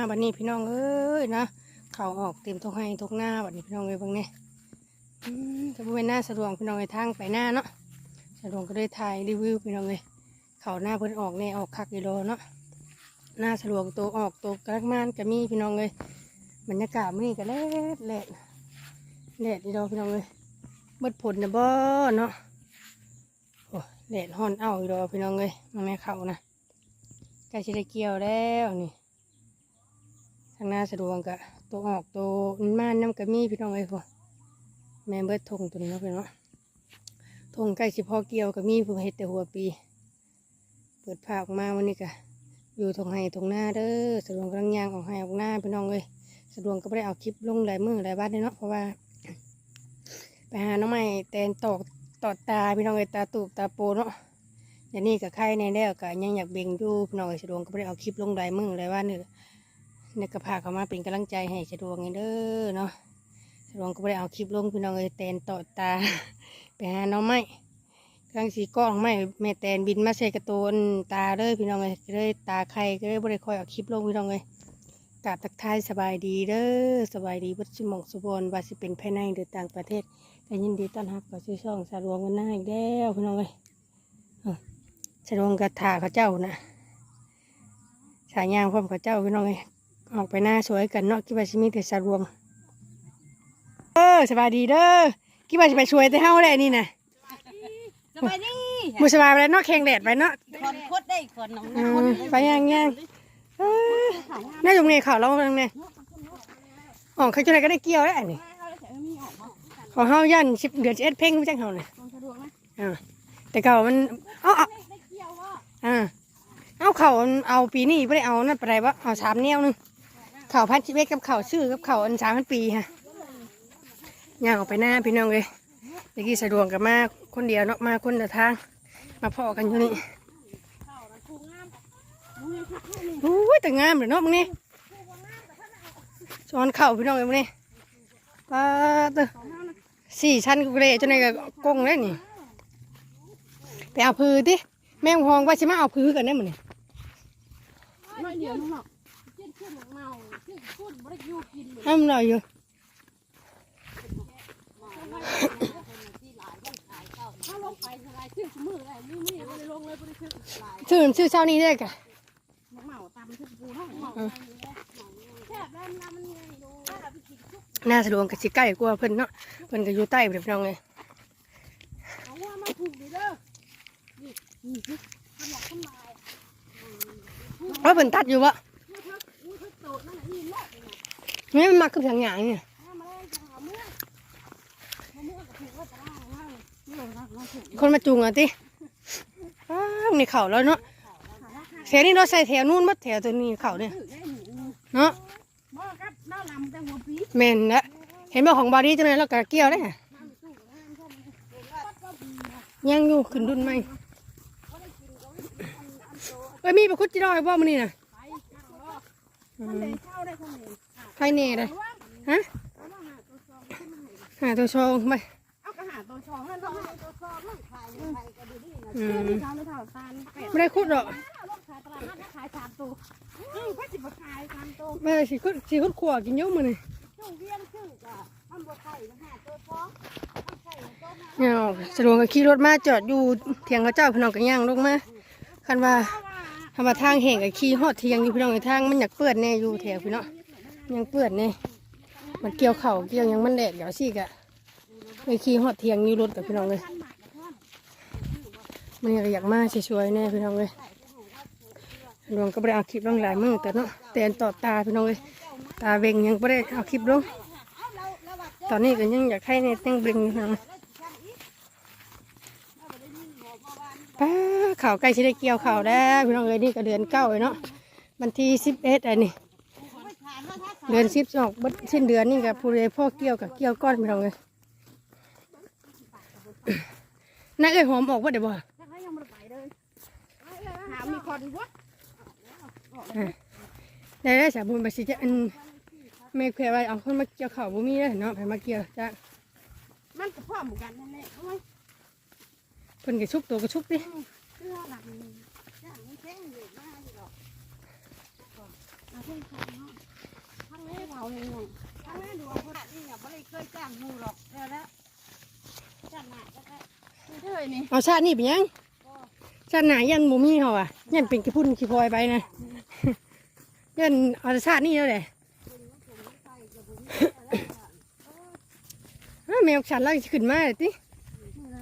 มาบัดนี้พี่น้องเอ้ยนะเขาออกเต็มทุกให้ทุกหน้าบัดนี้พี่น้องเอ้ยเบางเนี่ยจะเป็นหน้าสะดวกพี่น้องเอ้ยทางไปหน้าเนาะสะดวกก็ได้ถ่ายรีวิวพี่น้องเอ้ยเขาหน้าเพิ่นออกเนี่ยออกคักกิโลเนาะหน้าสะดวกตัวออกตัวกระลักมานก็มีพี่น้องเอ้ยบรรยากาศมื้อนี้ก็แลดแลดแลดดีดอพี่น้องเอ้ยเบิดผลนะบ่เนาะโอ้แดดฮอนเอาอีดอพี่น้องเอ้ยมาแม่เขานะใกล้จะได้เกี่ยวแล้วนี่ ทางหน้าสะดวกกะตัวออกตัวม่านน้ำกระมี่พี่น้องเอ้ยพอแม่เบิดทงตัวนี้เนาะพี่น้องทงใกล้สิพอเกี่ยวกระมี่ผู้เฮ็ดแต่หัวปี เปิดผ้าออกมาวันนี้กะอยู่ทงไห้ทงหน้าเด้อสะดวกกำลังยางออกไห้ออกหน้าพี่น้องเอ้ยสะดวกก็ไม่ได้เอาคลิปลงหลายมือหลายบ้านเลยเนาะเพราะว่า ไปหาน้องใหม่แตนตอกตอดตาพี่น้องเอ้ยตาตูบตาโปเนาะเดี๋ยวนี้กับใครในแล้วก็ยังอยากเบ่งอยู่พี่น้องไอ้สะดวงก็ไม่ได้เอาคลิปลงไดมึงเลยว่าเนี่ย นี่ยก็พาเขามาเป็นกำลังใจให้สะดวงไงเด้อเนาะสะดวงก็ไม่ได้เอาคลิปลงพี่น้องไอ้แตนต่อตา ไปหาน้องไม้กลางสีก้องไม้แม่แตนบินมาใส่กระตูนตาเลยพี่น้องไอ้เลยตาใครก็เลยไม่ได้คอยเอาคลิปลงพี่น้องไอ้กราบทักทายสบายดีเด้อสบายดีวัดสมองสุบอนว่าสิเป็นภายในหรือต่างประเทศก็ยินดีต้อนรับกับชื่อช่องสะดวงกันหน้าอีกแล้วพี่น้องเอ้ยสะดวงกระถาเขาเจ้านะสายยางพร้อมเขาเจ้าพี่น้องเอ้ย ออกไปหน้าสวยกันเนาะคิดว่าสิมีแต่สะดวงเออสบายดีเด้อคิดว่าสิไปสวยแต่เฮาได้นี่นะสบายดีมือสบายไปแล้วเนาะแข่งแดดไปเนาะคนโคตรได้คนน้องอืมไปย่างย่างเออน่าจะมีข่าวเราทางเนี่ยอ๋อเขาจะไหนก็ได้เกี่ยวแล้วอันนี้ของเฮายันสิบเดือนสิบเอ็ดเพ่งไม่ใช่เฮาเนี่ยสะดวกนะอ่าแต่เก่ามันเอาเอาได้เกี่ยวว่าอ่าเอาเข่าเอาปีนี้ไม่ได้เอานั่นไปไหนวะเอาสามแนวหนึง เข่าพันชีวิตกับเข่าชื่อกับเข่าอันสามพันปีฮะย่างออกไปหน้าพี่น้องเลยเมื่อกี้สะดวกกับมาคนเดียวเนาะมาคนเดทาง มาพอกันอยู่นี่โอ้ยแต่งามเลยเนาะมึงนี่สอนเข่าพี่น้องเลยมึงนี่ป้าเตอสี่ชั้นกูเลยจนไหนก็กงเลยนี่ไปเอาพือดิแม่งหองว่าใช่ไหมเอาพือกันได้หมดนี่ย เดียวน้องหรอกเจ็ดขึ้นเมาขึ้นพูดบ่ได้อยู่กินเลยห้ามหน่อยอยู่ถ้าลงไปสลายขึ้นมืออะไรมือนี่บ่ได้ลงเลยบ่ได้ขึ้นหลายชื่อชื่อเช้านี้ได้กะเมาตามขึ้นปูห้องเมาแซ่บแล้วน้ำมันไงดูถ้าเราไปกินทุกน่าสะดวกกับสิใกล้กว่าเพิ่นเนาะเพิ่นก็อยู่ใต้เพิ่นพี่น้องเลยเอาว่ามาถูกดีเด้อนี่นี่สิทำหลอกทำลายว่าเพิ่นตัดอยู่วะ มือเธอมือเธอโตนั่นน่ะนี่แหละเนี่ยนี่มันมาคือทางหยางเนี่ยถ้ามาเล่นจะหาเมื่อมาเมื่อก็ถือว่าจะได้ง่ายเมื่อรักมาถูกคนมาจูงอะติอ้าวนี่เข่าแล้วเนาะแถวนี้เราใส่แถวนู้นมัดแถวตัวนี้เข่าเนี่ยถือได้หนูเนาะบ่ครับน้าลำแต่หัวปีแม่นละเห็นบ่ของบาดีจังเลยแล้วก็เกี่ยวได้ยังอยู่ขึ้นดุนไหมเอ้ยมีประคุดจีดอยบ่มื้อนี้น่ะ มันเลยเข้าได้คนเดียวไผแน่เลยฮะเอามาหาตัวซองขึ้นมาให้หาตัวชองไปเอากระหาตัวซองนั่นต้องหาตัวซองนั่นขายขายก็ดูดีนะอืเชื่อมที่เขาในแถวตาลเป็ดไม่ได้คุดหรอกเอาลงขายตลาดนัดขายสามตัวอือก็สิบ่ขายสามตัวไม่ได้สิคุดสิคุดขวกินเยอะมื้อนี้ช่วงเวียนชื่อก็มันบ่ใส่หาตัวซองมันใส่ตัวนั้นเนี่ยสะดวกก็ขี่รถมาจอดอยู่เถียงเขาเจ้าพี่น้องก็ย่างลงมาคันว่า เพราว่าทำมาทางแห่งกับขี่ฮอดเทียงอยู่พี่น้องไอ้ทางมันอยากเปื้อนแน่อยู่แถวพี่น้องยังเปื้อนแน่มันเกี่ยวเข่าเกี่ยวยังมันแดดเดี๋ยวสิกะไปขี่ฮอดเทียงอยู่รถกับพี่น้องเลยมันอยากมากช่วยๆแน่พี่น้องเลยหลวงก็ไม่ได้เอาคลิปลงหลายมือแต่เนาะแต่อันต่อตาพี่น้องเลยตาเวงยังไม่ได้เอาคลิปลงตอนนี้ก็ยังอยากให้ในเต้งเบงอยู่พี่น้อง ป้าข่าวใกล้จะได้เกี่ยวข่าวแล้วพี่น้องเลยนี่ก็เดือนเก้าเลยเนาะวันที่สิบเอ็ดอันนี้เดือนสิบสองบัดสิ้นเดือนนี่กับผู้ใดพ่อเกี่ยวกับเกี่ยวก้อนพี่น้องเลยนักเอ้ยหอมออกว่าเดี๋ยวบ่ถายไม่ได้ไปเลยหามีคนวะได้ได้สาบุญไปสิจะอันไม่เคยว่าเอาคนมาเกี่ยวข่าวบ่มีเลยเนาะไปมาเกี่ยวจ้ะมันก็พ่อเหมือนกันนั่นแหละ พิ่นก็ชุบตัวก็ชุบดิเสื้อหลังอย่างนี้แข็งอยู่มากหรอกเพิ่งขายเนาะทั้งนี้เราเลยเนาะทั้งนี้ดวงคนนี่เนี่ยไม่ได้เคยจ้างมูหรอกแล้วแล้วจ้างหนาก็ได้ไม่เคยนี่เอาชาตินี่เป็นยังชาติหนายันบ่มีเขาอะยันเป็นกี่พุ่นกี่พลอยไปนะยันเอาชาตินี่แล้วแหละอ้าวแมวฉันเราขึ้นมาเลยติ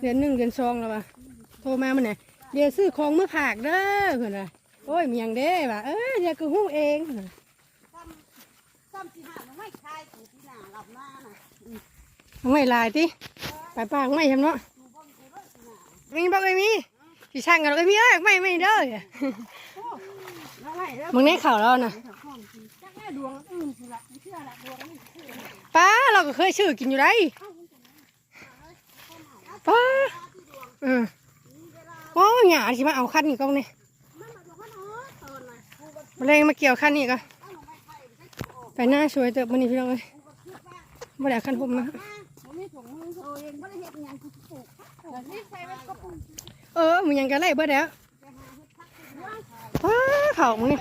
เดือนหนึ่งเดือนสองแล้ววะ ทรมามันไหนะเดี๋ยวซื้อของเมื่อผากเด้อเพื่อนว่าโอ้ยเมียงเด้ว่ะเอ้ยเดี๋ยวก็หู้เองซ้ำซ้ำที่หาไม่คายถูที่หนาหลับหน้าน่ะเอาไม่ลายติไปปากไม่ทำเนาะดูบ้องดูด้วยที่หนามีบอกเลยมีพี่ช่างกันเลยมีเอ้ยไม่ไม่เด้อแล้วไรแล้วมึงในเข่าเราน่ะจักแม่ดวงอื่นสิละไม่เชื่อละดวงนี่เชื่อป้าเราก็เคยชื่อกินอยู่ได้ป้าเออ โอ้หยาสิมาเอาคันนี่ก็เนี่ยมันมาดวงมาเกี่ยวคันนี่ก็ไปหน้าสวยเติบมันนี่พี่น้องเลยมาได้คันผมนงานกูปลูกเออมึงยังกันไล่เบิดแล้วไปหาเห็ดพักที่ว่างป้าเขามึงนี่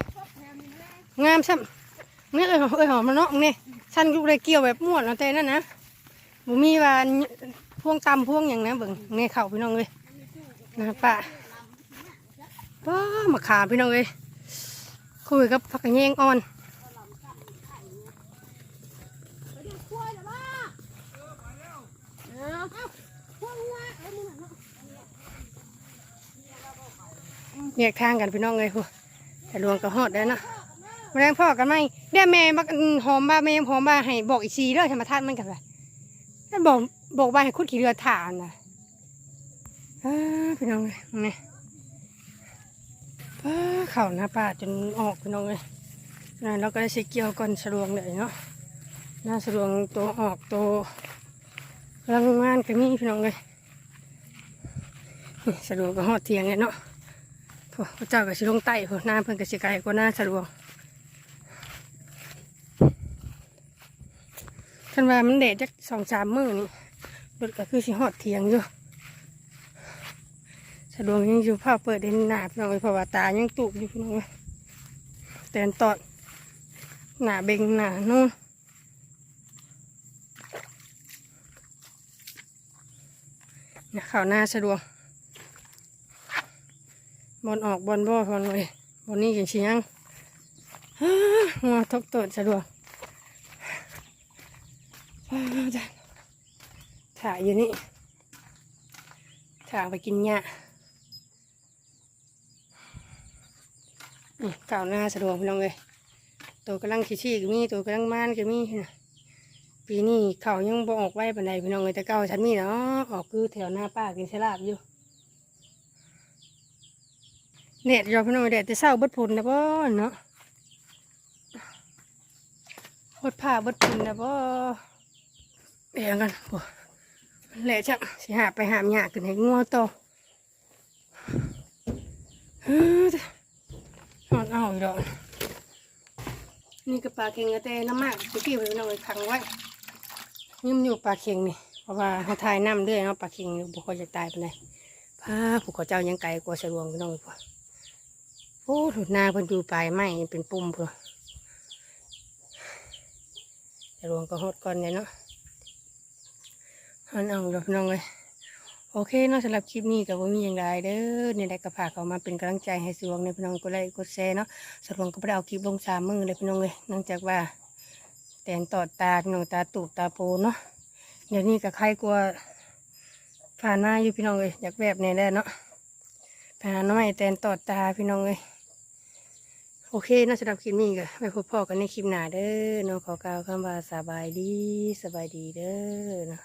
งามซ้ำเนี่ยเอ้ยหอมเอ้ยหอมมันเนาะมึงนี่ยฉันกูเลยเกี่ยวแบบม่วนเอาแต่นั่นนะมึงมีว่าพวงตำพวงอย่างนะเบิ่งเนี่ยเข่าพี่น้องเลย นะป้าป้ามาขาพี่น้องเลยคุยกับพักแยงอ่อนเดี๋ยวว่าเออเอ้าพวกว่าเอ้ยมึงเนาะแยกทางกันพี่น้องเลยพวกแต่รวงก็ฮอดได้นะมาแรงพ่อกันไหมเดี๋ยวแม่บักหอมบ้าแม่หอมบ้าให้บอกอีกทีเด้อธรรมทานมันกันไปนั่นบอกบอกว่าให้คุดขี่เรือถ่านนะ พี่น้องเลยนี่ป้าเข่าหน้าป้าจนออกพี่น้องเลยนั่นเราก็ได้ใช้เกี่ยวก่อนสะดวงเลยเนาะหน้าสะดวงตัวออกตัวพลังงานก็มีพี่น้องเลยสะดวกก็ฮอดเทียงเลยเนาะพวกพระเจ้าก็สิลงใต้พวกน้ำเพิ่นก็สิไกลกว่าหน้าสะดวกคันว่ามันเดดจักสองสามมือนี่รถก็คือสิฮอดเทียงอยู่ สะดวกยังอยู่ภาพเปิดเด่นหนาพี่น้องเอ้ยเพราะว่าตายังตุบอยู่พี่น้องเอ้ยแต่นตอดหนาเบ่งหนานู่นเนี่ข้าวหน้าสะดวกบอลออกบอลบ่บอลเลยบอลนี้ยังชิยังฮะหัวทกตดสะดวกว้าจ้ะถ่ายอยู่นี่ถ่ายไปกินหญ้านี่เก่าวหน้าสะดวกพี่น้องเลยตัวกำลังชี้ๆก็มีตัวกำลังม่านก็มีนะปีนี้เขาวยังบ่ออกไว้ปานใดพี่น้องเลยแต่เก่าฉันมีเนาะออกคือแถวหน้าป้ากินสลาบอยู่เน็ตยอพี่น้องเด็ดจะเศร้าบดผลนะบ่เนาะบดผ้าบดผลนะบ่เบียงกันบ่แหละจังสิหาไปหามหยาขึ้นให้งัวโต อนเอาอีกดอกนี่ก็ปลาเค็งกระเตน้ำมากตะกี้พี่น้องไปขังไว้ยิ้มอยู่ปลาเค็งนี่เพราะว่าเขาทายน้ำเรื่อยเนาะปลาเค็งบุคคลจะตายไปไหนใดพาผู้เขาเจ้ายังไกลกว่าสะดวงพี่น้องอีกว่าโอ้ถุดนาเพิ่นอยู่ปลายไม้เป็นปุ่มเพื่อแต่รวงก็ฮดก่อนเนี่ยเนาะอันเอาดอกน้องเลย โอเคนาะสำหรับคลิปนี้ก็บ่มีอย่างไรเด้อในได้กระพากเขามาเป็นกำลังใจให้สวงในพี่น้องกดไลค์กดแชร์เนาะสวงก็ไปเอาคลิปลงสามมือเลยพี่น้องเลยเนื่องจากว่าแตนตอดตาพี่น้องตาตูบตาโปเนาะเดี๋ยวนี้ก็ใครกลัวผ่านมาอยู่พี่น้องเลยอยากแบบนี้แหละเนาะไปหาน้อยแตนตอดตาพี่น้องเลยโอเคนาะสำหรับคลิปนี้ก็ไปพบพ่อกันในคลิปหน้าเด้อเนาะขอกล่าวคำว่าสบายดีสบายดีเด้อเนาะ